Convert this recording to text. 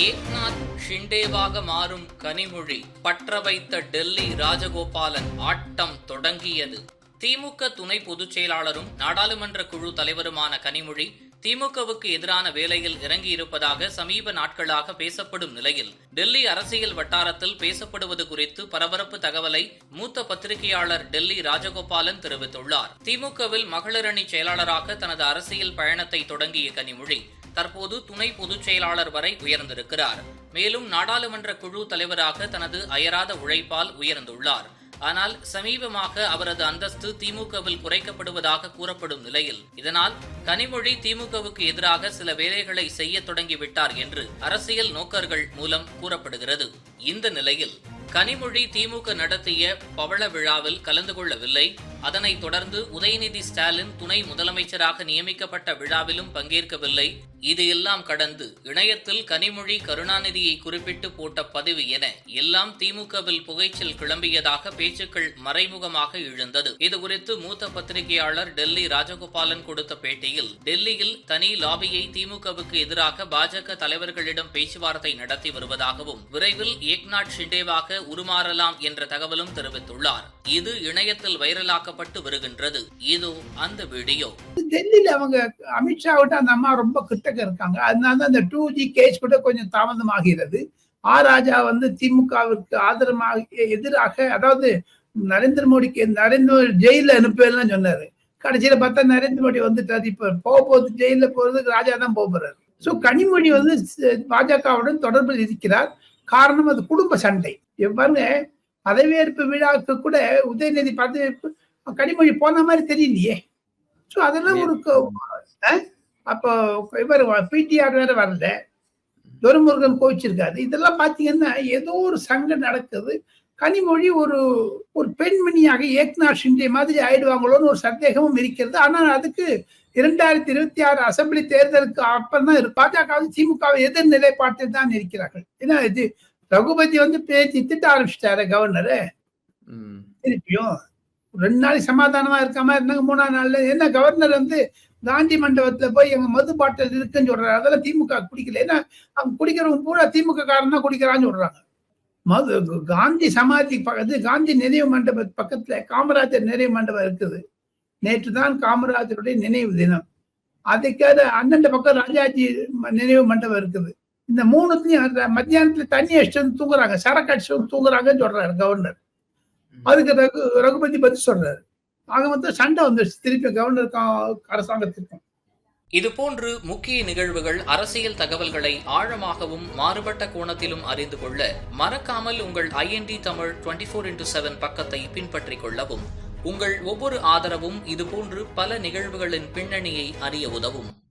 ஏக்நாத் ஷிண்டேவாக மாறும் கனிமொழி பற்ற வைத்த டெல்லி ராஜகோபாலன் ஆட்டம் தொடங்கியது. திமுக துணை பொதுச் செயலாளரும் நாடாளுமன்ற குழு தலைவருமான கனிமொழி திமுகவுக்கு எதிரான வேலையில் இறங்கியிருப்பதாக சமீப நாட்களாக பேசப்படும் நிலையில் டெல்லி அரசியல் வட்டாரத்தில் பேசப்படுவது குறித்து பரபரப்பு தகவலை மூத்த பத்திரிகையாளர் டெல்லி ராஜகோபாலன் தெரிவித்துள்ளார். திமுகவில் மகளிரணி செயலாளராக தனது அரசியல் பயணத்தை தொடங்கிய கனிமொழி தற்போது துணை பொதுச் செயலாளர் வரை உயர்ந்திருக்கிறார். மேலும் நாடாளுமன்ற குழு தலைவராக தனது அயராத உழைப்பால் உயர்ந்துள்ளார். ஆனால் சமீபமாக அவரது அந்தஸ்து திமுகவில் குறைக்கப்படுவதாக கூறப்படும் நிலையில் இதனால் கனிமொழி திமுகவுக்கு எதிராக சில வேலைகளை செய்ய தொடங்கிவிட்டார் என்று அரசியல் நோக்கர்கள் மூலம் கூறப்படுகிறது. இந்த நிலையில் கனிமொழி திமுக நடத்திய பவள விழாவில் கலந்து கொள்ளவில்லை. அதனைத் தொடர்ந்து உதயநிதி ஸ்டாலின் துணை முதலமைச்சராக நியமிக்கப்பட்ட விழாவிலும் பங்கேற்கவில்லை. இது எல்லாம் கடந்து இணையத்தில் கனிமொழி கருணாநிதியை குறிப்பிட்டு போட்ட பதிவு என எல்லாம் திமுகவில் புகைச்சல் கிளம்பியதாக பேச்சுக்கள் மறைமுகமாக எழுந்தது. இதுகுறித்து மூத்த பத்திரிகையாளர் டெல்லி ராஜகோபாலன் கொடுத்த பேட்டியில் டெல்லியில் தனி லாபியை திமுகவுக்கு எதிராக பாஜக தலைவர்களிடம் பேச்சுவார்த்தை நடத்தி வருவதாகவும் விரைவில் ஏக்நாத் ஷிண்டேவாக உருமாறலாம் என்ற தகவலும் தெரிவித்துள்ளார். இது இணையத்தில் வைரலாக்க வைரலாக்கப்பட்டு வருகின்றது. இதோ அந்த வீடியோ. டெல்லியில அவங்க அமித்ஷா விட்டு அந்த அம்மா ரொம்ப கிட்டக்க இருக்காங்க. அதனால தான் டூ ஜி கேஸ் கூட கொஞ்சம் தாமதமாகிறது. ஆ ராஜா வந்து திமுகவிற்கு ஆதரமாக எதிராக அதாவது நரேந்திர மோடிக்கு நரேந்திர மோடி ஜெயில அனுப்பலாம் சொன்னாரு. கடைசியில பார்த்தா நரேந்திர மோடி வந்துட்டாரு. இப்ப போக போகுது ஜெயில போறதுக்கு ராஜா தான் போக போறாரு. ஸோ கனிமொழி வந்து பாஜகவுடன் தொடர்பில் இருக்கிறார். காரணம் அது குடும்ப சண்டை. பாருங்க பதவியேற்பு விழாவுக்கு கூட உதயநிதி பதவியேற்பு கனிமொழி போன மாதிரி தெரியலையே. ஸோ அதெல்லாம் ஒரு அப்போ இவர் பிடிஆர் வேற வரல. துரைமுருகன் கோவிச்சிருக்காரு. இதெல்லாம் பார்த்தீங்கன்னா ஏதோ ஒரு சங்கம் நடக்குது. கனிமொழி ஒரு ஒரு பெண்மணியாக ஏக்நாத் ஷிண்டே மாதிரி ஆயிடுவாங்களோன்னு ஒரு சந்தேகமும் இருக்கிறது. ஆனால் அதுக்கு இரண்டாயிரத்தி இருபத்தி ஆறு அசம்பிளி தேர்தலுக்கு அப்புறம் தான் பாஜக திமுக எதிர் நிலைப்பாட்டில் தான் இருக்கிறார்கள். ஏன்னா இது ரகுபதி வந்து பேச்சு திட்ட ஆரம்பிச்சிட்டாரு கவர்னரு. திருப்பியும். ரெண்டு நாளைக்கு சமாதானமா இருக்காம இருந்தாங்க மூணாவது நாள்ல. என்ன கவர்னர் வந்து காந்தி மண்டபத்துல போய் எங்க மது பாட்டில் இருக்குன்னு சொல்றாரு. அதெல்லாம் திமுக குடிக்கல. ஏன்னா அவங்க குடிக்கிறவங்க பூரா திமுக காரன் தான் குடிக்கிறான்னு சொல்றாங்க. மது காந்தி சமாதி பக்கத்து காந்தி நினைவு மண்டப பக்கத்துல காமராஜர் நினைவு மண்டபம் இருக்குது. நேற்று தான் காமராஜருடைய நினைவு தினம். அதுக்காக அண்ணன் பக்கம் ராஜாஜி நினைவு மண்டபம் இருக்குது. இந்த மூணுத்தையும் மத்தியானத்துல தண்ணி அடிச்சு தூங்குறாங்க. சரக்கு அடிச்சு தூங்குறாங்கன்னு சொல்றாரு கவர்னர் அதுக்கு ரகு ரகுபதி பதில் சொல்றாரு. ஆக மொத்தம் சண்டை வந்துருச்சு. திருப்பி கவர்னர் அரசாங்கத்திற்கும். இதுபோன்று முக்கிய நிகழ்வுகள் அரசியல் தகவல்களை ஆழமாகவும் மாறுபட்ட கோணத்திலும் அறிந்து கொள்ள மறக்காமல் உங்கள் IND Tamil twenty four into seven பக்கத்தை பின்பற்றிக் கொள்ளவும் உங்கள் ஒவ்வொரு ஆதரவும் இதுபோன்று பல நிகழ்வுகளின் பின்னணியை அறிய உதவும்.